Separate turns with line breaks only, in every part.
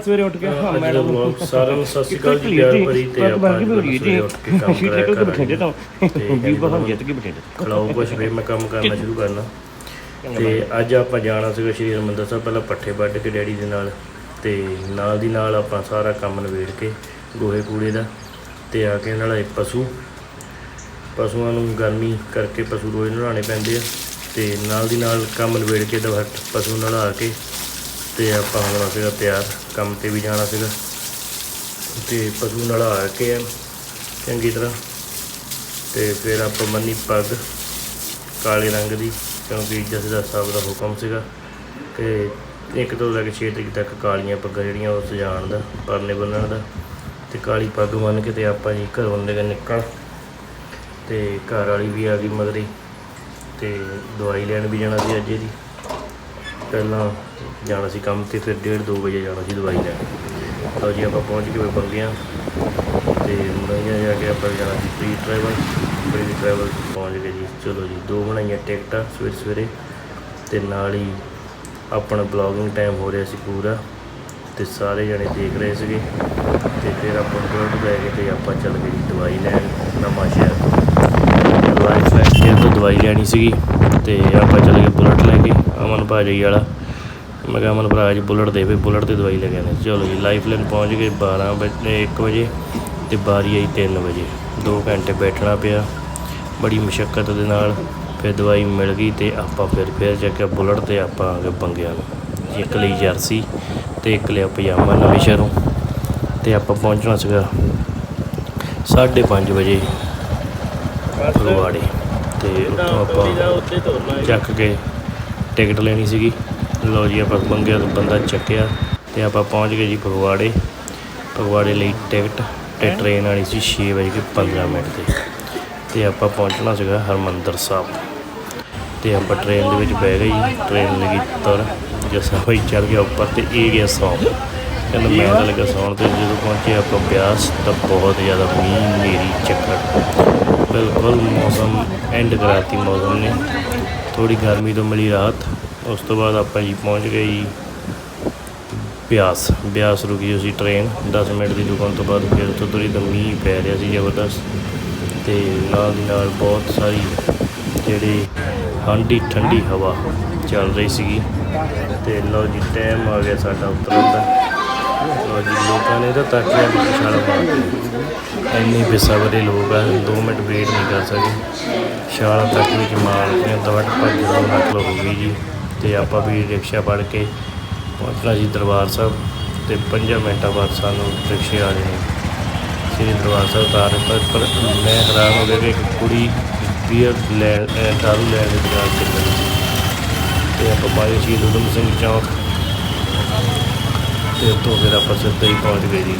ਸਵੇਰੇ ਉੱਠ ਕੇ ਹਾਂ ਮੈਡਮ
ਵਲੌਗ ਸਾਰਿਆਂ ਨੂੰ ਸਤਿ ਸ਼੍ਰੀ ਅਕਾਲ ਜੀ ਪਿਆਰ ਭਰੀ ਤੇ ਆਪਾਂ ਅੱਜ ਸਵੇਰੇ ਉੱਠ ਕੇ ਕੰਮ
ਸ਼ੀਟ
ਕਰਿਆ
ਨਿਕਲ ਕੇ ਬਠਿੰਡੇ
ਕਰਾਂਗੇ।
ਤੋਂ
ਤੇ
ਵੀ ਬਹਮ ਜਿੱਤ ਕੇ ਬਠਿੰਡੇ
ਖਲਾਓ ਕੁਛ ਵੀ ਮੈਂ ਕੰਮ ਕਰਨਾ ਸ਼ੁਰੂ ਕਰਨਾ। ਤੇ ਅੱਜ ਆਪਾਂ ਜਾਣਾ ਸੀਗਾ ਸ਼੍ਰੀ ਹਰਿਮੰਦਰ ਸਾਹਿਬ ਪਹਿਲਾਂ ਪੱਠੇ ਵੱਢ ਕੇ ਡੈਡੀ ਦੇ ਨਾਲ। ਤੇ ਨਾਲ ਦੀ ਨਾਲ ਆਪਾਂ ਸਾਰਾ ਕੰਮ ਨਵੇੜ ਕੇ ਗੋਹੇ ਕੂੜੇ ਦਾ ਤੇ ਆ ਕੇ ਨਾਲੇ ਪਸ਼ੂ। ਪਸ਼ੂਆਂ ਨੂੰ ਗਰਮੀ ਕਰਕੇ ਪਸ਼ੂ ਰੋਜ਼ ਨਹਾਉਣੇ ਪੈਂਦੇ ਆ। ਤੇ ਨਾਲ ਦੀ ਨਾਲ ਕੰਮ ਨਵੇੜ ਕੇ ਦਵਾ ਪਸ਼ੂ ਨਲਾ ਕੇ ਤੇ ਆਪਾਂ ਹੋਣਾ ਸੀਗਾ ਤਿਆਰ। ਕੰਮ ਤੇ ਵੀ ਜਾਣਾ ਸੀਗਾ। ਤੇ ਪਸ਼ੂ ਨਲਾ ਕੇ ਆ, ਚੰਗੀ ਤਰ੍ਹਾਂ। ਤੇ ਫਿਰ ਆਪਾਂ ਮੰਨੀ ਪੱਗ ਕਾਲੇ ਰੰਗ ਦੀ, ਕਿਉਂਕਿ ਜਸਦਾ ਸਾਹਿਬ ਦਾ ਹੁਕਮ ਸੀਗਾ। ਕਿ ਇੱਕ ਤੋਂ ਲੈ ਕੇ 6 ਤਰੀਕ ਤੱਕ ਕਾਲੀਆਂ ਪੱਗਾਂ ਜਿਹੜੀਆਂ ਉਹ ਸਜਾਉਣ ਦਾ, ਪਰਨੇ ਬੰਨਣ ਦਾ। ਤੇ ਕਾਲੀ ਪੱਗ ਬੰਨ੍ਹ ਕੇ ਤੇ ਆਪਾਂ ਜੀ ਘਰੋਂ ਦੇ ਨਿਕਲ ਤੇ ਘਰ ਵਾਲੀ ਵੀ ਆ ਗਈ ਮਗਰੀ। ਤੇ ਦਵਾਈ ਲੈਣ ਵੀ ਜਾਣਾ ਸੀ ਅੱਜ ਇਹਦੀ। ਪਹਿਲਾਂ ਜਾਣਾ ਸੀ ਕੰਮ ਤੇ ਫਿਰ 1:30 2 ਵਜੇ ਜਾਣਾ ਸੀ ਦਵਾਈ ਲੈਣ। ਤਾਂ ਜੀ, ਆਪਾਂ ਪਹੁੰਚ ਗਏ ਬੰਗਿਆਂ। ਤੇ ਮੁੰਡਿਆਂ ਜਾ ਕੇ ਆਪਾਂ ਜਾਣਾ ਸੀ ਫ੍ਰੀ ਟਰੈਵਲ ਫ੍ਰੀ ਟਰੈਵਲ ਪਹੁੰਚ ਗਏ ਜੀ। ਚਲੋ ਜੀ, ਦੋ ਬਣਾਈਆਂ ਟਿਕਟਾਂ ਸਵੇਰੇ ਸਵੇਰੇ। ਤੇ ਨਾਲ ਹੀ ਆਪਣਾ ਬਲੌਗਿੰਗ ਟਾਈਮ ਹੋ ਰਿਹਾ ਸੀ ਪੂਰਾ। ਤੇ ਸਾਰੇ ਜਣੇ ਦੇਖ ਰਹੇ ਸੀਗੇ। ਤੇ ਫਿਰ ਆਪਾਂ ਬੁਲਟ ਲੈ ਕੇ ਤੇ ਆਪਾਂ ਚੱਲ ਗਏ ਜੀ ਦਵਾਈ ਲੈਣ ਨਵਾਂ ਸ਼ਹਿਰ। ਦਵਾਈ ਫੈਕਟਰੀ ਤੋਂ ਦਵਾਈ ਲੈਣੀ ਸੀਗੀ। ਤੇ ਆਪਾਂ ਚੱਲ ਗਏ ਬੁਲਟ ਲੈ ਕੇ। ਅਮਨ ਭਾਜੀ ਵਾਲਾ। ਮੈਂ ਕਿਹਾ ਅਮਨ ਭਰਾ ਜੀ ਬੁਲਟ ਦੇ ਵੀ ਬੁਲਟ ਤੇ ਦਵਾਈ ਲੈ ਕੇ ਆਨੇ ਚਲੋ ਜੀ ਲਾਈਫ ਲਾਈਨ ਪਹੁੰਚ ਗਏ 12 ਵਜੇ 1 ਵਜੇ ਤੇ ਬਾਰੀ ਆਈ 3 ਵਜੇ। 2 ਘੰਟੇ ਬੈਠਣਾ ਪਿਆ ਬੜੀ ਮੁਸ਼ਕਲ ਦੇ ਨਾਲ ਫਿਰ ਦਵਾਈ ਮਿਲ ਗਈ ਤੇ ਆਪਾਂ ਫਿਰ ਫਿਰ ਜਾ ਕੇ ਬੁਲਟ ਤੇ ਆਪਾਂ ਆ ਗਏ ਬੰਗਿਆਂ ਨੂੰ। ਇੱਕ ਲਈ ਜਰਸੀ ਤੇ ਇੱਕ ਲਿਆ ਪਜਾਮਾ ਨਵੇਂ ਸ਼ਹਿਰੋਂ ਤੇ ਆਪਾਂ ਪਹੁੰਚਣਾ ਸੀਗਾ 5:30 ਵਜੇ ਫਗਵਾੜੇ ਤੇ ਉੱਥੋਂ ਆਪਾਂ ਚੱਕ ਕੇ ਟਿਕਟ ਲੈਣੀ ਸੀਗੀ। ਲਓ ਜੀ ਆਪਾਂ ਬੰਗਿਆਂ ਤੋਂ ਬੰਦਾ ਚੱਕਿਆ ਤੇ ਆਪਾਂ ਪਹੁੰਚ ਗਏ ਜੀ ਫਗਵਾੜੇ। ਫਗਵਾੜੇ ਲਈ ਟਿਕਟ ਤੇ ਟ੍ਰੇਨ ਆਣੀ ਸੀ 6 ਵਜੇ ਕੇ 15 ਮਿੰਟ ਤੇ ਤੇ ਆਪਾਂ ਪਹੁੰਚਣਾ ਸੀਗਾ ਹਰਮੰਦਰ ਸਾਹਿਬ। ਤੇ ਆਪਾਂ ਟ੍ਰੇਨ ਦੇ ਵਿੱਚ ਬਹਿ ਗਏ ਟ੍ਰੇਨ ਲੱਗੀ ਤੁਰ ਜੱਸਾ ਭਾਈ ਚੜ ਗਿਆ ਉੱਪਰ ਤੇ ਇਹ ਗਿਆ ਸੌਂ ਕਹਿੰਦਾ ਮੈਂ ਤਾਂ ਲੱਗਾ ਸੌਣ ਤੇ ਜਦੋਂ ਪਹੁੰਚੇ ਆਪਾਂ ਬਿਆਸ ਤਾਂ ਬਹੁਤ ਜ਼ਿਆਦਾ ਮੀਂਹ ਮੇਰੀ ਚੱਕਰ। ਬਿਲਕੁਲ ਮੌਸਮ ਐਂਡ ਕਰਾਤੀ ਮੌਸਮ ਨੇ। ਥੋੜੀ ਗਰਮੀ ਤੋਂ ਮਿਲੀ ਰਾਹਤ ਉਸ ਤੋਂ ਬਾਅਦ ਆਪਾਂ ਜੀ ਪਹੁੰਚ ਗਏ ਜੀ ਬਿਆਸ ਬਿਆਸ ਰੁਕੀ ਸੀ ਟ੍ਰੇਨ 10 ਮਿੰਟ ਦੀ ਰੁਕਣ ਤੋਂ ਬਾਅਦ ਫਿਰ ਉੱਥੋਂ ਤੁਰੀ ਤਾਂ ਮੀਂਹ ਪੈ ਰਿਹਾ ਸੀ ਜ਼ਬਰਦਸਤ ਤੇ ਨਾਲ ਦੀ ਨਾਲ ਬਹੁਤ ਸਾਰੀ ਜਿਹੜੀ ਠੰਡੀ ਠੰਡੀ ਹਵਾ ਚੱਲ ਰਹੀ ਸੀਗੀ ਤੇ ਲਓ ਜੀ ਟਾਈਮ ਆ ਗਿਆ ਸਾਡਾ ਉਤਰਨ ਦਾ। ਲਓ ਜੀ, ਲੋਕਾਂ ਨੇ ਤਾਂ ਤਾਕਿਆ ਵੀ ਛਾਲ ਮਾਰਤੀ ਇੰਨੇ ਬੇਸਬਰੇ ਲੋਕ ਆ 2 ਮਿੰਟ ਵੇਟ ਨਹੀਂ ਕਰ ਸਕੇ। ਛਾਲ ਤੱਕ ਵਿੱਚ ਮਾਰ ਕੇ ਦਵੜ ਭੱਜ ਦਾ ਮਤਲਬ ਹੋ ਗਈ ਜੀ। ਤੇ ਆਪਾਂ ਵੀ ਰਿਕਸ਼ਾ ਫੜ ਕੇ ਪਹੁੰਚਣਾ ਜੀ ਦਰਬਾਰ ਸਾਹਿਬ। ਤੇ 5 ਮਿੰਟਾਂ ਬਾਅਦ ਸਾਨੂੰ ਰਿਕਸ਼ੇ ਵਾਲੇ ਨੇ ਸ੍ਰੀ ਦਰਬਾਰ ਸਾਹਿਬ ਉਤਾਰ ਪਰ ਪਰ ਮੈਂ ਹੈਰਾਨ ਹੋ ਗਿਆ ਕਿ ਇੱਕ ਕੁੜੀ ਬੀਅਰ ਲੈਣ ਦਾਰੂ ਲੈਣ ਦੀ ਦੁਕਾਨ ਤੇ ਖੜੀ ਸੀ। ਤੇ ਆਪਾਂ ਪਾਏ ਸੀ ਉਦਮ ਸਿੰਘ ਚੌਕ ਤੇ ਉੱਥੋਂ ਫਿਰ ਆਪਾਂ ਸਿੱਧੇ ਹੀ ਪਹੁੰਚ ਗਏ ਜੀ।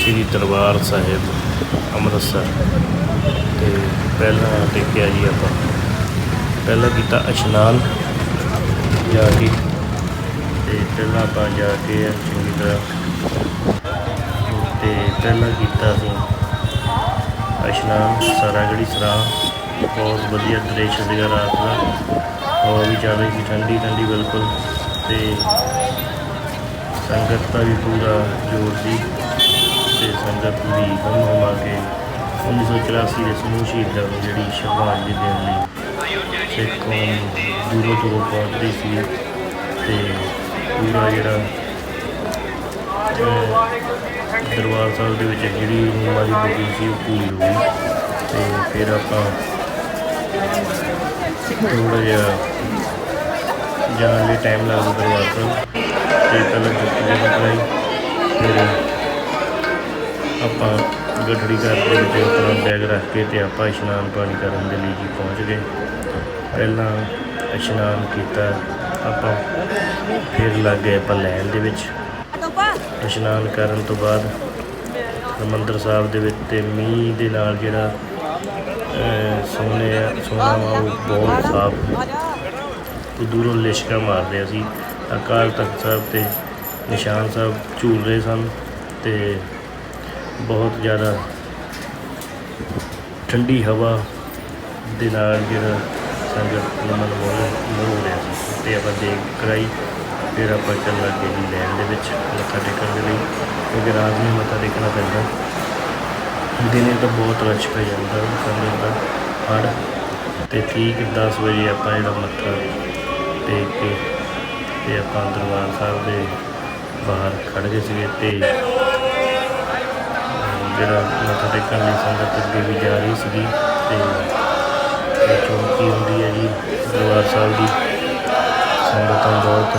ਸ੍ਰੀ ਦਰਬਾਰ ਸਾਹਿਬ, ਅੰਮ੍ਰਿਤਸਰ। ਤੇ ਪਹਿਲਾਂ ਦੇਖਿਆ ਜੀ ਆਪਾਂ, ਪਹਿਲਾਂ ਕੀਤਾ ਇਸ਼ਨਾਨ, ਜਾ ਕੇ, ਤੇ ਪਹਿਲਾਂ ਆਪਾਂ ਜਾ ਕੇ ਚੰਗੀ ਤਰ੍ਹਾਂ ਤੇ ਪਹਿਲਾਂ ਕੀਤਾ ਸੀ ਇਸ਼ਨਾਨ ਸਰਾਗੜੀ ਸਰਾ ਬਹੁਤ ਵਧੀਆ ਦ੍ਰਿਸ਼ ਸੀਗਾ ਰਾਤ ਦਾ। ਹਵਾ ਵੀ ਚੱਲ ਰਹੀ ਸੀ, ਠੰਡੀ ਠੰਡੀ ਬਿਲਕੁਲ। ਤੇ ਸੰਗਤ ਦਾ ਵੀ ਪੂਰਾ ਜੋਰ ਸੀ। ਤੇ ਸੰਗਤ ਵੀ ਹਮ ਹਮਾ ਕੇ 1984 ਦੇ ਸਮੂਹ ਸ਼ਹੀਦਾਂ ਨੂੰ ਜਿਹੜੀ ਸ਼ਰਧਾਂਜਲੀ ਦੇਣ ਲਈ ਸਿੱਖ ਕੌਮ ਦੂਰੋਂ ਦੂਰੋਂ ਪਹੁੰਚਦੀ ਸੀ ਤੇ ਪੂਰਾ ਜਿਹੜਾ ਦਰਬਾਰ ਸਾਹਿਬ ਦੇ ਵਿੱਚ ਜਿਹੜੀ ਰੂਮਾਂ ਬੁਕਿੰਗ ਸੀ ਉਹ ਪੂਰੀ ਹੋ ਗਈ ਤੇ ਫਿਰ ਆਪਾਂ ਥੋੜਾ ਜਿਹਾ ਜਾਣ ਲਈ ਟਾਈਮ ਲੱਗਦਾ ਦਰਬਾਰ ਸਾਹਿਬ। ਤੇ ਪਹਿਲਾਂ ਗੱਡੀ ਕਰਾਈ ਫਿਰ ਆਪਾਂ ਗੱਡੜੀ ਘਰ ਦੇ ਵਿੱਚ ਆਪਣਾ ਬੈਗ ਰੱਖ ਕੇ ਤੇ ਆਪਾਂ ਇਸ਼ਨਾਨ ਪਾਣੀ ਕਰਨ ਦੇ ਲਈ ਜੀ ਪਹੁੰਚ ਗਏ। ਪਹਿਲਾਂ ਇਸ਼ਨਾਨ ਕੀਤਾ, ਆਪਾਂ ਫਿਰ ਲੱਗ ਗਏ ਆਪਾਂ ਲੈਣ ਦੇ ਵਿੱਚ। ਇਸ਼ਨਾਨ ਕਰਨ ਤੋਂ ਬਾਅਦ ਹਰਿਮੰਦਰ ਸਾਹਿਬ ਦੇ ਵਿੱਚ ਤੇ ਮੀਂਹ ਦੇ ਨਾਲ ਜਿਹੜਾ ਸੋਨੇ ਆ ਸੋਨਾ ਵਾ ਉਹ ਬਹੁਤ ਸਾਫ਼। ਦੂਰੋਂ ਲਿਸ਼ਕਾ ਮਾਰ ਰਿਹਾ ਸੀ ਅਕਾਲ ਤਖਤ ਸਾਹਿਬ ਤੇ ਨਿਸ਼ਾਨ ਸਾਹਿਬ ਝੂਲ ਰਹੇ ਸਨ ਤੇ ਬਹੁਤ ਜ਼ਿਆਦਾ ਠੰਡੀ ਹਵਾ ਦੇ ਨਾਲ ਜਿਹੜਾ ਸੰਗਤ ਨੂੰ ਮਨ ਰਿਹਾ ਸੀ। ਤੇ ਆਪਾਂ ਦੇਖ ਕਰਾਈ, ਫਿਰ ਆਪਾਂ ਚੱਲ ਲੱਗੇ ਜੀ ਲੈਣ ਦੇ ਵਿੱਚ, ਮੱਥਾ ਟੇਕਣ ਦੇ ਲਈ। ਕਿਉਂਕਿ ਰਾਤ ਨੂੰ ਮੱਥਾ ਟੇਕਣਾ ਪੈਂਦਾ। ਦਿਨੇ ਤਾਂ ਬਹੁਤ ਰਸ਼ ਪੈ ਜਾਂਦਾ ਸੰਗਤ ਦਾ ਹੜ ਤੇ ਠੀਕ 10 ਵਜੇ ਆਪਾਂ ਜਿਹੜਾ ਮੱਥਾ ਟੇਕ ਕੇ ਤੇ ਆਪਾਂ ਦਰਬਾਰ ਸਾਹਿਬ ਦੇ ਬਾਹਰ ਖੜ ਗਏ ਸੀਗੇ ਤੇ ਜਿਹੜਾ ਮੱਥਾ ਟੇਕਣ ਲਈ ਸੰਗਤ ਅੱਗੇ ਵੀ ਜਾ ਰਹੀ ਸੀਗੀ ਤੇ ਚੌਂਕੀ ਹੁੰਦੀ ਹੈ ਜੀ, ਦਰਬਾਰ ਸਾਹਿਬ ਦੀ। ਸੰਗਤਾਂ ਬਹੁਤ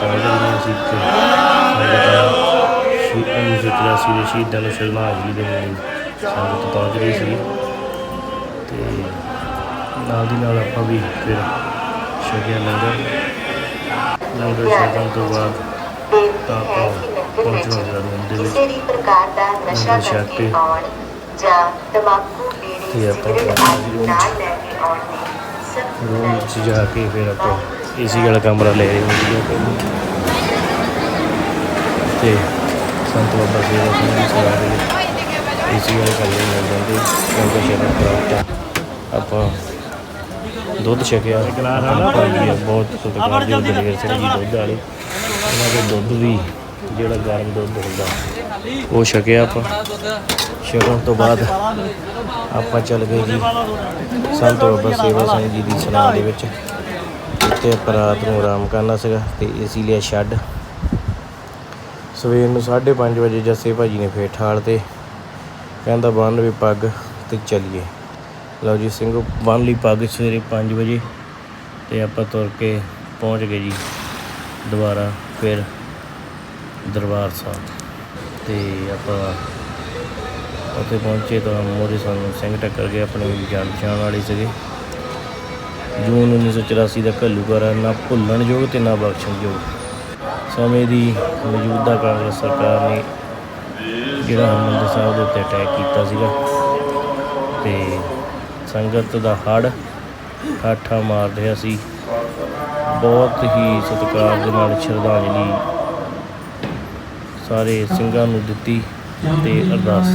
ਪਹੁੰਚ ਰਹੀਆਂ ਸੀ ਤੇ ਸੰਗਤਾਂ ਨੂੰ ਚੁਰਾਸੀ ਦੇ ਸ਼ਹੀਦਾਂ ਨੂੰ ਸ਼ਰਧਾਂਜਲੀ ਦੇਣ ਲਈ ਸੰਗਤ ਪਹੁੰਚ ਰਹੀ ਸੀ ਤੇ ਨਾਲ ਦੀ ਨਾਲ ਆਪਾਂ ਵੀ ਫਿਰ ਛਕਿਆ ਲੰਗਰ। ਲੰਗਰ ਛਕਣ ਤੋਂ ਬਾਅਦ ਤਾਂ ਆਪਾਂ ਪਹੁੰਚਣਾ ਸੀਗਾ ਰੂਮ ਦੇ ਵਿੱਚ
ਕਿਸੇ ਵੀ ਪ੍ਰਕਾਰ ਦਾ ਨਸ਼ਾ
ਲੰਗਰ ਛਕ
ਕਰਕੇ
ਕੇ
ਆਉਣ ਜਾਂ ਬੀੜੀ ਸਿਗਰਟ ਆਦਿ ਨਾਲ ਲੈ ਕੇ ਆਉਣ ਦੀ ਸਖਤ
ਰੂਮ ਵਿੱਚ ਜਾ ਕੇ ਫਿਰ ਆਪਾਂ ਏਸੀ ਵਾਲਾ ਕਮਰਾ ਲੈ ਰਹੇ ਹਾਂ ਪਹਿਲਾਂ ਤੇ ਸੰਤ ਬਾਬਾ ਸੇਵਾ ਸਿੰਘ ਦੀ ਸੇਵਾ ਦੇ ਲਈ ਏਸੀ ਵਾਲੇ ਕਮਰੇ ਮਿਲ ਜਾਂਦੇ। ਕਿਉਂਕਿ ਸ਼ਰਨ ਪ੍ਰਾਪਤ ਆਪਾਂ ਦੁੱਧ ਛਕਿਆ। ਆਪਾਂ ਜੀ ਬਹੁਤ ਸਤਿਕਾਰ ਦੇ ਦਲੇਰ ਸਿੰਘ ਜੀ ਦੁੱਧ ਵਾਲੇ ਉਹਨਾਂ ਦੇ ਦੁੱਧ ਵੀ ਜਿਹੜਾ ਗਰਮ ਦੁੱਧ ਹੁੰਦਾ, ਉਹ ਛਕਿਆ ਆਪਾਂ। ਛਕਣ ਤੋਂ ਬਾਅਦ ਆਪਾਂ ਚੱਲ ਗਏ ਜੀ ਸੰਤ ਬਾਬਾ ਸੇਵਾ ਸਿੰਘ ਜੀ ਦੀ ਸਲਾਹ ਦੇ ਵਿੱਚ। ਇੱਥੇ ਆਪਾਂ ਰਾਤ ਨੂੰ ਆਰਾਮ ਕਰਨਾ ਸੀਗਾ ਤੇ ਇਸ ਲਈ ਛੱਡ। ਸਵੇਰ ਨੂੰ 5:30 ਵਜੇ ਜੱਸੇ ਭਾਜੀ ਨੇ ਫੇਰ ਠਾਲ ਤੇ ਕਹਿੰਦਾ, ਬੰਨ ਵੀ ਪੱਗ ਤੇ ਚੱਲੀਏ। ਲਓ ਜੀ ਸਿੰਘ, ਬੰਨ ਲਈ ਪੱਗ ਸਵੇਰੇ 5 ਵਜੇ ਤੇ ਆਪਾਂ ਤੁਰ ਕੇ ਪਹੁੰਚ ਗਏ ਜੀ ਦੁਬਾਰਾ ਫਿਰ ਦਰਬਾਰ ਸਾਹਿਬ ਤੇ ਆਪਾਂ ਉੱਥੇ ਪਹੁੰਚੇ ਤਾਂ ਮੋਰੇ ਸਾਨੂੰ ਸਿੰਘ ਟੱਕਰ ਗਏ ਆਪਣੇ ਜਾਣ ਪਛਾਣ ਵਾਲੇ ਸੀਗੇ। ਜੂਨ 1984 ਦਾ ਘੱਲੂਘਾਰਾ ਨਾ ਭੁੱਲਣਯੋਗ ਤੇ ਨਾ ਬਖਸ਼ਣਯੋਗ ਸਮੇਂ ਦੀ ਮੌਜੂਦਾ ਕਾਂਗਰਸ ਸਰਕਾਰ ਨੇ ਜਿਹੜਾ ਹਰਿਮੰਦਰ ਸਾਹਿਬ ਦੇ ਉੱਤੇ ਅਟੈਕ ਕੀਤਾ ਸੀਗਾ ਤੇ ਸੰਗਤ ਦਾ ਹੜ ਠਾਠਾ ਮਾਰ ਰਿਹਾ ਸੀ। ਬਹੁਤ ਹੀ ਸਤਿਕਾਰ ਦੇ ਨਾਲ ਸ਼ਰਧਾਂਜਲੀ ਸਾਰੇ ਸਿੰਘਾਂ ਨੂੰ ਦਿੱਤੀ ਤੇ ਅਰਦਾਸ।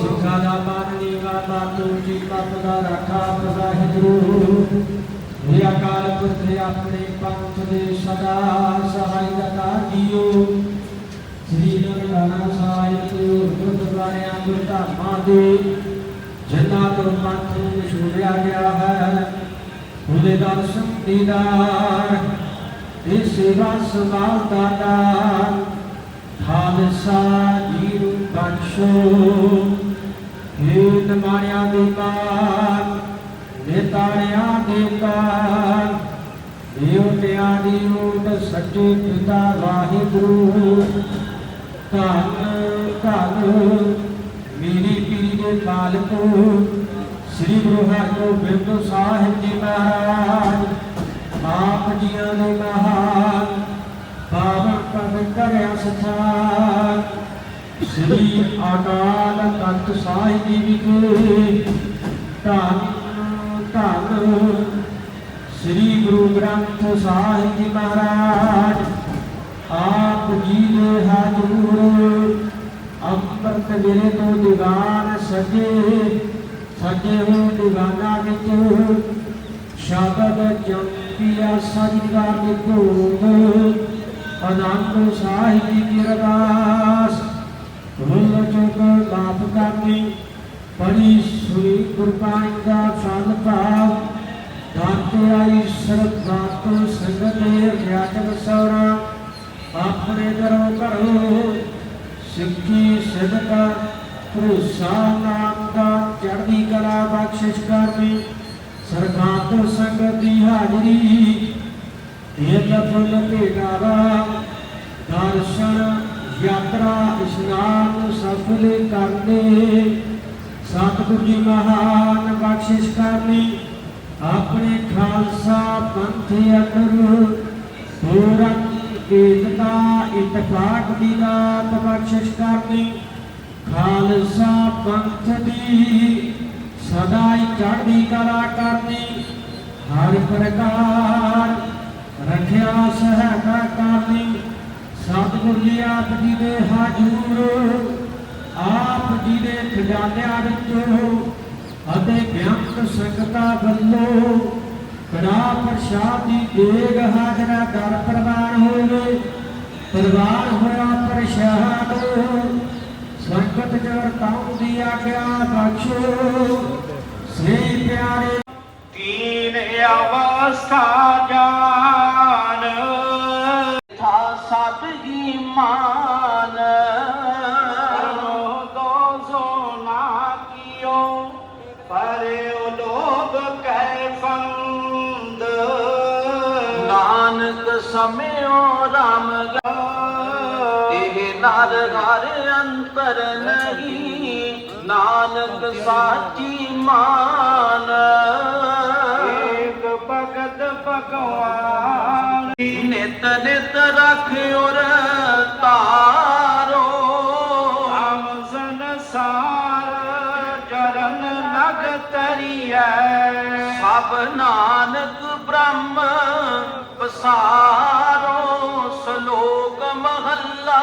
ਸਿੱਖਾ ਦਾ ਮਾਨਨੀ ਵਾ ਮਾਤੂ ਜੀ ਪਤ ਦਾ ਰੱਖਾ ਪ੍ਰਸਾਹਿਤ ਇਹ ਅਕਾਲ ਪੁਰਖ ਆਪਣੇ ਪੰਥ ਦੇ ਸਦਾ ਸਹਾਇਤਾ ਜੀਓ ਸ੍ਰੀ ਨਰਨਾਣਾ ਸਾਹਿਬ ਗੁਰਦੁਆਰਿਆਂ ਗੁਰਧਾਮਾਂ ਦੇ ਜਿਨ੍ਹਾਂ ਤੋਂ ਪੰਥ ਛੋੜਿਆ ਗਿਆ ਹੈ, ਉਹਦੇ ਦਰਸ਼ਨ ਦੀਦਾਰ, ਇਹ ਸੇਵਾ ਸੰਭਾਲ ਦਾ ਦਾਨ ਖਾਲਸਾ ਜੀ ਨੂੰ ਬਖਸ਼ੋ। ਇਹ ਨਮਾਰਿਆਂ ਦੇ ਕਾਰ ਨੇਤਾਰਿਆਂ ਦੇ ਕਾਰ ਦੇਵਤਿਆਂ ਦੀ ਓਟ ਸੱਚੇ ਪਿਤਾ ਵਾਹਿਗੁਰੂ, ਧੰਨ ਧੰਨ ਦੇ ਮਾਲਕ, ਸ੍ਰੀ ਗੁਰੂ ਹਰਗੋਬਿੰਦ ਸਾਹਿਬ ਜੀ ਮਹਾਰਾਜ, ਆਪ ਜੀਆਂ ਦੇ ਮਹਾਨ ਪਾਵਨ ਪਵਿੱਤਰ ਅਸਥਾਨ ਸ੍ਰੀ ਅਕਾਲ ਤਖਤ ਸਾਹਿਬ ਜੀ ਵਿਖੇ ਧੰਨ ਧੰਨ ਸ੍ਰੀ ਗੁਰੂ ਗ੍ਰੰਥ ਸਾਹਿਬ ਜੀ ਮਹਾਰਾਜ, ਆਪ ਜੀ ਦੇ ਹਾਜ਼ੂਰ ਅੰਮ੍ਰਿਤ ਵੇਲੇ ਤੋਂ ਦੀਵਾਨ ਸਜੇ ਸਜੇ ਹੋਏ ਦੀਵਾਨਾਂ ਵਿੱਚ ਸ਼ਬਦ ਚੰਪੀਆ ਸਜਦਾ ਨਿਕੋਦ ਅਨੰਦ ਸਾਹਿਬ ਕੀ ਅਰਦਾਸ ਭੁੱਲ ਚੁੱਕ ਮਾਫ ਕਰਨੀ ਬੜੀ ਸੁਈ ਕੁਰਬਾਨੀ ਦਾ ਫਲ ਭਾਵ ਦਾਤੇ ਆਈ ਸਰਬਾ ਤੋਂ ਸੰਗਤ ਦੇ ਵਿਆਜਨ ਸੌਰਾ ਆਪਣੇ ਦਰੋਂ ਕਰੋ ਸਿੱਖੀ ਸਦਕਾ ਭਰੋਸਾ ਨਾਮ ਦਾ ਚੜ੍ਹਦੀ ਕਲਾ ਬਖਸ਼ਿਸ਼ ਕਰਨੀ ਸਰਕਾਰ ਸੰਗਤ ਦੀ ਹਾਜ਼ਰੀ। ਇਹ ਫੁੱਲ ਭੇਟਾਵਾ ਦਰਸ਼ਨ, ਯਾਤਰਾ, ਇਸ਼ਨਾਨ ਸਫਲੇ ਕਰਨੇ। ਸਤਿਗੁਰੂ ਜੀ ਮਹਾਨ ਬਖਸ਼ਿਸ਼ ਕਰਨੀ, ਆਪਣੇ ਖਾਲਸਾ ਪੰਥ ਅੰਦਰ। ਪੂਰਨ ਏਕਤਾ ਇਤਫਾਕ ਦੀ ਦਾਤ ਬਖਸ਼ਿਸ਼ ਕਰਨੀ। ਖਾਲਸਾ ਪੰਥ ਦੀ ਸਦਾ ਹੀ ਚੜ੍ਹਦੀ ਕਲਾ ਕਰਨੀ, ਹਰ ਪ੍ਰਕਾਰ ਰੱਖਿਆ ਸਹਾਇਤਾ ਕਰਨੀ। ਸਤਿਗੁਰ ਜੀ ਆਪ ਜੀ ਦੇ ਹਾਜ਼ੂਰ, ਆਪ ਜੀ ਦੇ ਖਜ਼ਾਨਿਆਂ ਵਿੱਚੋਂ ਅਤੇ ਬਿਆੰਤ ਸੰਗਤਾਂ ਵੱਲੋਂ ਕੜਾ ਪ੍ਰਸ਼ਾਦ ਦੀ ਦੇਗ ਹਾਜ਼ਰਾ ਦਰ ਪ੍ਰਵਾਨ ਹੋਵੇ ਪ੍ਰਵਾਨ ਹੋਇਆ ਪ੍ਰਸ਼ਾਦ। ਸੰਕਟ ਜਰ ਤਾਉ ਦੀ ਆਗਿਆ ਬਖਸ਼ੋ ਸ੍ਰੀ ਪਿਆਰੇ
ਤੀਨ ਅਵਸਥਾ ਜਾਨ। ਥਾ ਸਤ ਹੀ ਮਾਨ ਸਮਿਓ ਰਾਮ ਗਾ। ਇਹ ਨਾਰ ਘਰ ਅੰਤਰ ਨਹੀਂ ਨਾਨਕ ਸਾਚੀ ਮਾਨ। ਏਕ ਭਗਤ ਭਗਵਾਨ। ਨਿਤ ਨਿਤ ਰਖਿਓ ਤਾਰੋ ਆਮ ਸੰਸਾਰ ਚਰਨ ਲਗ ਤਰੀਐ। ਸਭ ਨਾਨਕ ਬ੍ਰਹਮ ਪਸਾਰੋ ਸ਼ਲੋਕ ਮਹੱਲਾ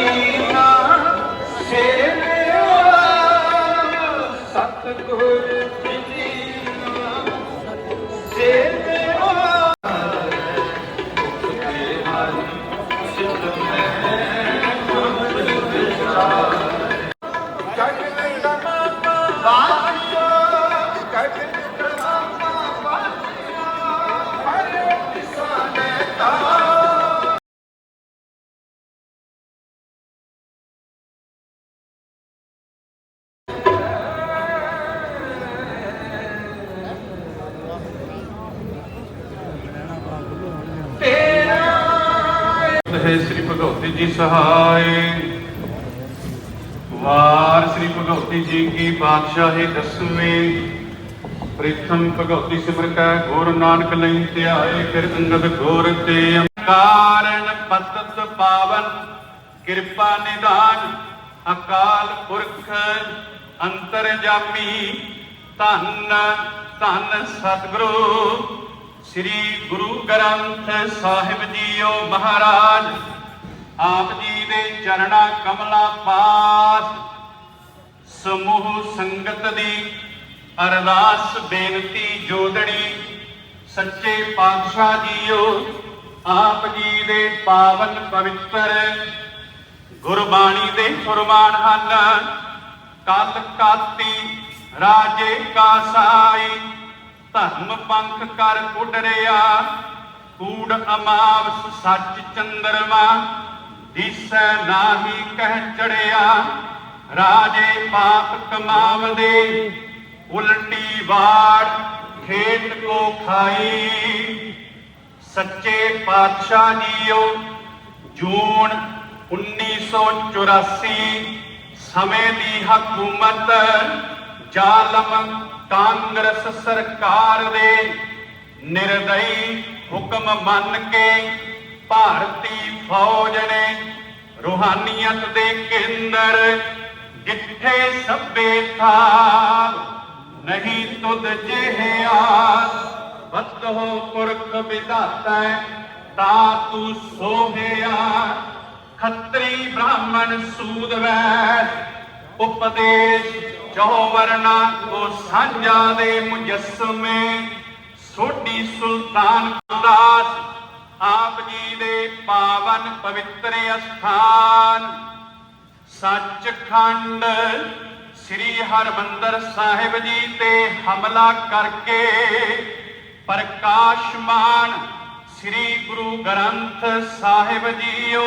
ਹੈ ਸ੍ਰੀ ਭਗਵਤੀ ਜੀ ਸਹਾਇ ਵਾਰ ਸ੍ਰੀ ਭਗਵਤੀ ਜੀ ਕੀ ਪਾਤਸ਼ਾਹੀ ਦਸਵੇਂ। ਪ੍ਰੀਤਮ ਭਗਵਤੀ ਸਿਮਰ ਕੈ, ਗੁਰ ਨਾਨਕ ਲਈ ਧਿਆਏ, ਫਿਰ ਅੰਗਦ ਘੋਰ ਤੇ ਕਾਰਨ ਪਤਤ ਪਾਵਨ। ਕਿਰਪਾ ਨਿਦਾਨ, ਅਕਾਲ ਪੁਰਖ ਅੰਤਰ ਜਾਮੀ। ਧੰਨ ਧੰਨ ਸਤਿਗੁਰੂ। ਸ੍ਰੀ ਗੁਰੂ ਗ੍ਰੰਥ ਸਾਹਿਬ ਜੀਓ ਮਹਾਰਾਜ, ਆਪ ਜੀ ਦੇ ਚਰਣਾ ਕਮਲਾ ਪਾਸ। ਸਮੂਹ ਸੰਗਤ ਦੀ ਅਰਦਾਸ ਬੇਨਤੀ ਜੋਦੜੀ ਸੱਚੇ ਪਾਤਸ਼ਾਹ ਜੀਓ, ਆਪ ਜੀ ਦੇ ਪਾਵਨ ਪਵਿੱਤਰ। ਗੁਰਬਾਣੀ ਦੇ ਫਰਮਾਨ ਹਨ ਕਲ ਕਾਤੀ ਰਾਜੇ ਕਾ ਸਾਈ। ਧਰਮ ਪੰਖ ਕਰ ਉਡਰਿਆ ਕੂੜ ਅਮਾਵਸ ਸੱਚ ਚੰਦਰਮਾ, ਦਿਸੈ ਨਾਹੀ ਕਹਿ ਚੜਿਆ। ਰਾਜੇ ਪਾਪ ਕਮਾਵਦੇ, ਉਲਟੀ ਵਾੜ ਖੇਤ ਕੋ ਖਾਈ। ਸੱਚੇ ਪਾਤਸ਼ਾਹ ਜੀਓ, ਜੂਨ 1984 ਸਮੇਂ ਦੀ ਹਕੂਮਤ ਜ਼ਾਲਮ ਕਾਂਗਰਸ ਸਰਕਾਰ ਦੇ ਨਿਰਦਈ ਹੁਕਮ ਮੰਨ ਕੇ ਭਾਰਤੀ ਫੌਜ ਨੇ ਰੂਹਾਨੀਅਤ ਦੇ ਕੇਂਦਰ ਜਿੱਥੇ ਸਭੇ ਥਾ ਨਹੀਂ ਤੁਧ ਜਿਹਿਆ ਬਤਹੁ ਪੁਰਖ ਵਿਦਾਤਾ ਤਾ ਤੂੰ ਸੋਹਿਆ ਖੱਤਰੀ ਬ੍ਰਾਹਮਣ ਸੂਦ ਵੈ ਉਪਦੇਸ਼, ਜੋ ਵਰਨਾ ਕੋ ਸਾਂਝਾ ਦੇ ਮੁਜਸਮੇ ਸੋਢੀ ਸੁਲਤਾਨ ਦਾਸ ਆਪ ਜੀ ਦੇ ਪਾਵਨ ਪਵਿੱਤਰ ਅਸਥਾਨ। ਸੱਚਖੰਡ ਸ੍ਰੀ ਹਰਮੰਦਰ ਸਾਹਿਬ ਜੀ ਤੇ ਹਮਲਾ ਕਰਕੇ ਪ੍ਰਕਾਸ਼ਮਾਨ ਸ੍ਰੀ ਗੁਰੂ ਗ੍ਰੰਥ ਸਾਹਿਬ ਜੀਓ।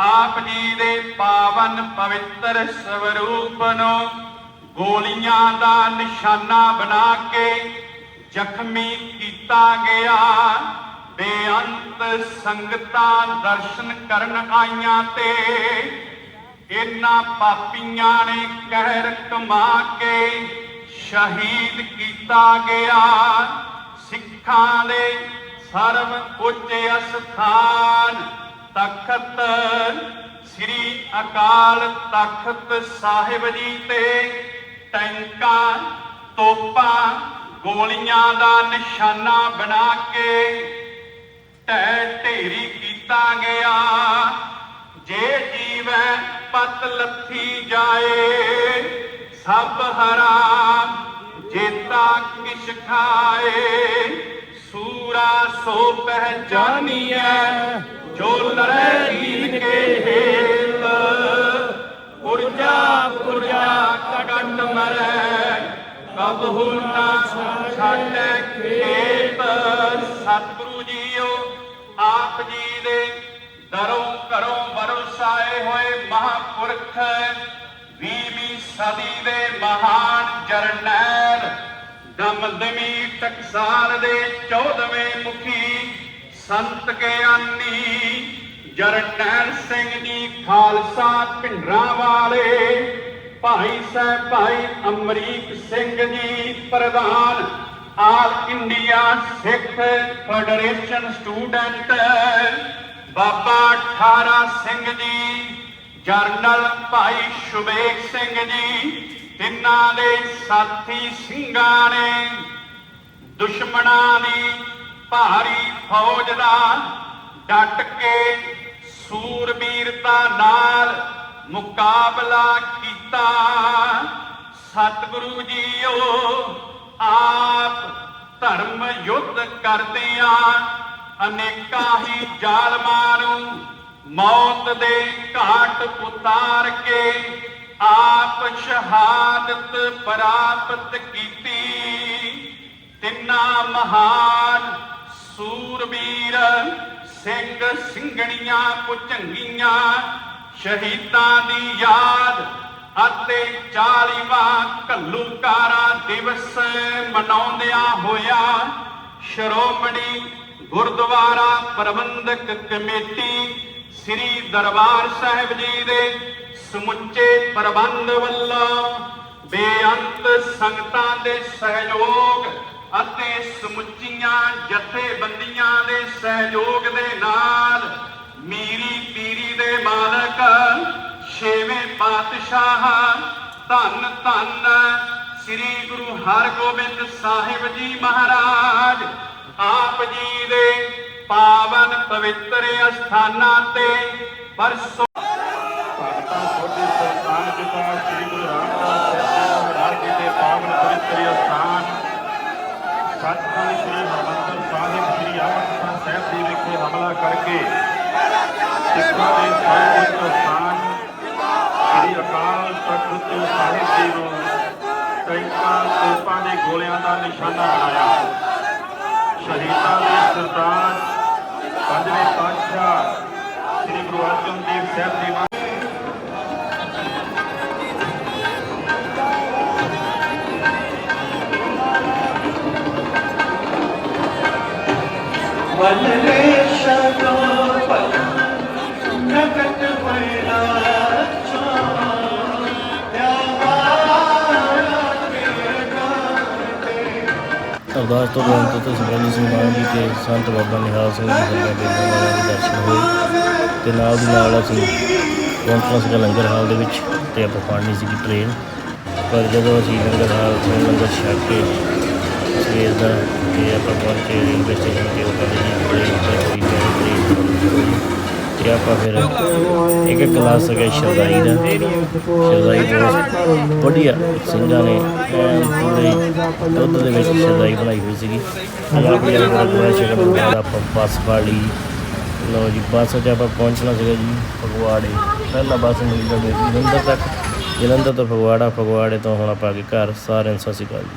ਆਪ ਜੀ ਦੇ ਪਾਵਨ ਪਵਿੱਤਰ ਸਵਰੂਪ ਨੂੰ ਗੋਲੀਆਂ ਦਾ ਨਿਸ਼ਾਨਾ ਬਣਾ ਕੇ ਜ਼ਖਮੀ ਕੀਤਾ ਗਿਆ। ਬੇਅੰਤ ਸੰਗਤਾਂ ਦਰਸ਼ਨ ਕਰਨ ਆਈਆਂ ਤੇ ਇਹਨਾਂ ਪਾਪੀਆਂ ਨੇ ਕਹਿਰ ਕਮਾ ਕੇ ਸ਼ਹੀਦ ਕੀਤਾ ਗਿਆ। ਸਿੱਖਾਂ ਦੇ ਸਰਵ ਉੱਚ ਅਸਥਾਨ ਤਖਤ ਸ੍ਰੀ ਅਕਾਲ ਤਖਤ ਸਾਹਿਬ ਜੀ ਤੇ ਟੈਂਕਾਂ, ਤੋਪਾਂ, ਗੋਲੀਆਂ ਦਾ ਨਿਸ਼ਾਨਾ ਬਣਾ ਕੇ ਢਹਿ ਢੇਰੀ ਕੀਤਾ ਗਿਆ। ਜੇ ਜੀਵੈ ਪਤ ਲੱਥੀ ਜਾਏ, ਸਭ ਹਰਾ ਜੇਤਾ ਕਿਛ ਖਾਏ। ਸੂਰਾ ਸੋ ਪਹਿਚਾਨੀਐ ਜੋ ਲੜੈ ਦੀਨ ਕੇ ਹੇਤ ਪੁਰਜਾ ਪੁਰਜਾ ਕਟਨ ਮਰੈ ਕਬਹੁ ਨਾ ਛਾਟੈ ਖੇਤ ਸਤਿਗੁਰੂ ਜੀਓ, ਆਪ ਜੀ ਦੇ ਦਰੋਂ ਘਰੋਂ ਬਰਸਾਏ ਹੋਏ ਮਹਾਪੁਰਖ, ਵੀਹਵੀਂ ਸਦੀ ਦੇ ਮਹਾਨ ਜਰਨੈਲ, ਦਮਦਮੀ ਟਕਸਾਲ ਦੇ 14ਵੇਂ ਮੁਖੀ ਸੰਤ ਗਿਆਨੀ ਜਰਨੈਲ ਸਿੰਘ ਜੀ ਖਾਲਸਾ ਭਿੰਡਰਾਂ ਵਾਲੇ, ਭਾਈ ਸਾਹਿਬ ਭਾਈ ਅਮਰੀਕ ਸਿੰਘ ਜੀ ਪ੍ਰਧਾਨ, all India Sikh federation student, Baba Thara Singh ji, general ਭਾਈ ਸ਼ੁਬੇਗ ਸਿੰਘ ਜੀ, ਤਿੰਨਾਂ ਦੇ ਸਾਥੀ ਸਿੰਘਾਂ ਨੇ, ਦੁਸ਼ਮਣਾਂ ਦੀ ਭਾਰੀ ਫੌਜ ਦਾ ਡਟ ਕੇ ਸੂਰਬੀਰਤਾ ਨਾਲ ਮੁਕਾਬਲਾ ਕੀਤਾ। ਸਤਿਗੁਰੂ ਜੀਓ, ਆਪ ਧਰਮ ਯੁੱਧ ਕਰਦਿਆਂ ਅਨੇਕਾਂ ਹੀ ਜ਼ਾਲਮਾਂ ਨੂੰ ਮੌਤ ਦੇ ਘਾਟ ਉਤਾਰ ਕੇ ਆਪ ਸ਼ਹਾਦਤ ਪ੍ਰਾਪਤ ਕੀਤੀ। ਤਿੰਨਾਂ ਮਹਾਨ ਸੂਰਬੀਰ ਸਿੰਘ ਸਿੰਘਣੀਆਂ ਪੁਚੰਗੀਆਂ ਸ਼ਹੀਦਾਂ ਦੀ ਯਾਦ ਅਤੇ 40ਵਾਂ ਘੱਲੂਕਾਰਾ ਦਿਵਸ ਮਨਾਉਂਦਿਆਂ ਹੋਇਆ ਸ਼੍ਰੋਮਣੀ ਗੁਰਦੁਆਰਾ ਪ੍ਰਬੰਧਕ ਕਮੇਟੀ ਸ੍ਰੀ ਦਰਬਾਰ ਸਾਹਿਬ ਜੀ ਦੇ ਸਮੁੱਚੇ ਪ੍ਰਬੰਧ ਵੱਲੋਂ ਬੇਅੰਤ ਸੰਗਤਾਂ ਦੇ ਸਹਿਯੋਗ ਅਤੇ ਸਮੁੱਚੀਆਂ ਜਥੇਬੰਦੀਆਂ ਦੇ ਸਹਿਯੋਗ ਦੇ ਨਾਲ ਮੀਰੀ ਪੀਰੀ ਦੇ ਮਾਲਕ ਛੇਵੇਂ ਪਾਤਸ਼ਾਹ ਧੰਨ ਧੰਨ ਸ੍ਰੀ ਗੁਰੂ ਹਰਗੋਬਿੰਦ ਸਾਹਿਬ ਜੀ ਮਹਾਰਾਜ, ਆਪ ਜੀ ਦੇ ਪਾਵਨ ਪਵਿੱਤਰ ਅਸਥਾਨਾਂ ਤੇ ਪਰਸੋਂ
ਸਿੱਖਾਂ ਦੇ ਸਰਵਉੱਚ ਸਥਾਨ ਸ੍ਰੀ ਅਕਾਲ ਤਖਤ ਸਾਹਿਬ ਜੀ ਨੂੰ ਟੈਂਕਾਂ ਤੋਪਾਂ ਦੇ ਗੋਲਿਆਂ ਦਾ ਨਿਸ਼ਾਨਾ ਬਣਾਇਆ ਸ਼ਹੀਦਾਂ ਦੇ ਸਰਦਾਰ ਪੰਜਵੇਂ ਪਾਤਸ਼ਾਹ ਸ੍ਰੀ ਗੁਰੂ ਅਰਜਨ ਦੇਵ ਸਾਹਿਬ ਜੀ ਮਹਾਰਾਜ
ਵਨਰੇ
ਅਰਦਾਸ ਤੋਂ ਬੇਨਤੀ ਤੇ ਸੁਖਰਾਜੀ ਸਿੰਘ ਮਾਨ ਜੀ ਤੇ ਸੰਤ ਬਾਬਾ ਨਿਹਾਲ ਸਿੰਘ ਜੀ ਦੇ ਬੇਟੇ ਵਾਲਿਆਂ ਦੇ ਦਰਸ਼ਨ ਹੋਏ ਤੇ ਨਾਲ ਦੀ ਨਾਲ ਅਸੀਂ ਕਾਨਫਰੰਸ ਦੇ ਲੰਗਰ ਹਾਲ ਦੇ ਵਿੱਚ ਤੇ ਆਪਾਂ ਫੜਨੀ ਸੀ ਟ੍ਰੇਨ ਪਰ ਜਦੋਂ ਅਸੀਂ ਲੰਗਰ ਹਾਲ ਤੋਂ ਲੰਗਰ ਛੱਡ ਕੇ ਸਵੇਰ ਦਾ ਤੇ ਆਪਾਂ ਪਹੁੰਚੇ ਰੇਲਵੇ ਸਟੇਸ਼ਨ ਤੇ, ਉਹ ਕਹਿੰਦੇ ਜੀ ਟ੍ਰੇਨ ਤੇ ਹੋਈ ਹੈ ਟ੍ਰੇਨ ਤੇ ਆਪਾਂ ਫਿਰ। ਇੱਕ ਕਲਾਸ ਹੈਗਾ ਸ਼ਰਦਾਈ ਦਾ। ਸ਼ਰਦਾਈ ਬਹੁਤ ਵਧੀਆ ਸਿੰਘਾਂ ਨੇ। ਪੂਰੇ ਦੁੱਧ ਦੇ ਵਿੱਚ ਸ਼ਰਦਾਈ ਬਣਾਈ ਹੋਈ ਸੀਗੀ। ਪੰਜਾਬੀ ਦਾ ਪੂਰਾ ਸ਼ਗਨ ਬਾਅਦ ਆਪਾਂ ਬੱਸ ਫੜ ਲਈ। ਲਓ ਜੀ, ਬੱਸ 'ਚ ਆਪਾਂ ਪਹੁੰਚਣਾ ਸੀਗਾ ਜੀ ਫਗਵਾੜੇ। ਪਹਿਲਾ ਬੱਸ ਮਿਲੀ ਤਾਂ ਜਲੰਧਰ ਤੱਕ। ਜਲੰਧਰ ਤੋਂ ਫਗਵਾੜਾ, ਫਗਵਾੜੇ ਤੋਂ ਹੁਣ ਆਪਾਂ ਅੱਗੇ ਘਰ। ਸਾਰਿਆਂ ਨੂੰ ਸਤਿ ਸ਼੍ਰੀ ਅਕਾਲ ਜੀ।